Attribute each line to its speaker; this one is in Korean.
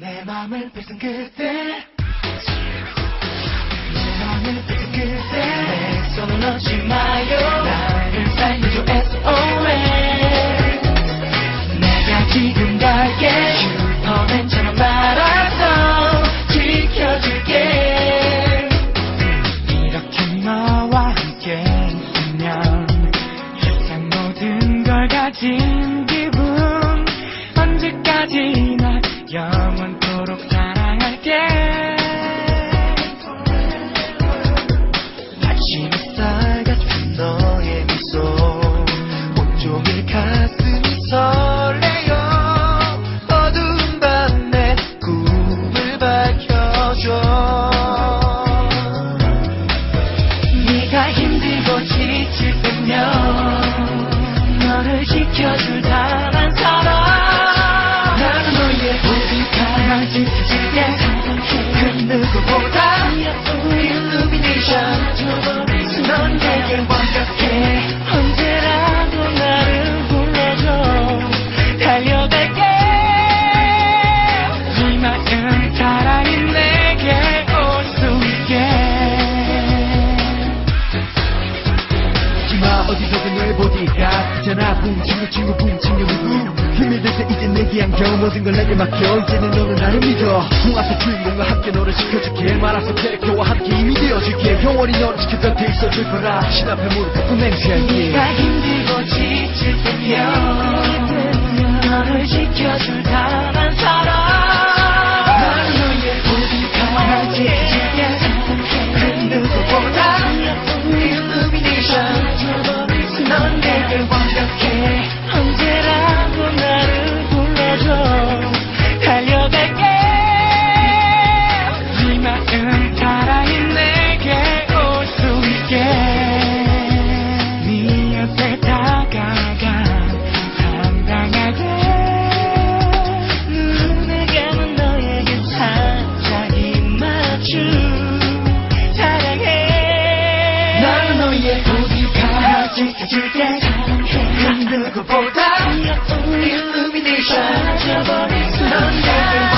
Speaker 1: 내 맘을 뺏은 그때. 내 맘을 뺏은 그때. 내 손을 놓지 마요. 나를 살려줘 SOS 내가 지금 갈게. 슈퍼맨처럼 말아서 지켜줄게. 이렇게 너와 함께 있으면 세상 모든 걸 가진 diamond 가만히 지게 그 누구보다 일루미네이션 넌 내게 완벽해 언제라도 나를 불러줘 달려갈게 네 마음 사랑이 내게 올 수 있게
Speaker 2: 하지마 어디서든 너의 보디가 있잖아. 붕친구 친구 때 내게 안겨 모든 걸 내게 맡겨. 이제는 너는 나를 믿어. 궁 앞에 주인공과 함께 너를 지켜줄게. 말 앞에 캐릭터와 함께 힘이 되어줄게. 영원히 너를 지켜줄 테 있어줄 거라. 신 앞에 무릎 꿇고 맹세할게
Speaker 1: 해줄게 그 누구보다 우리 일루미네이션 넌 내게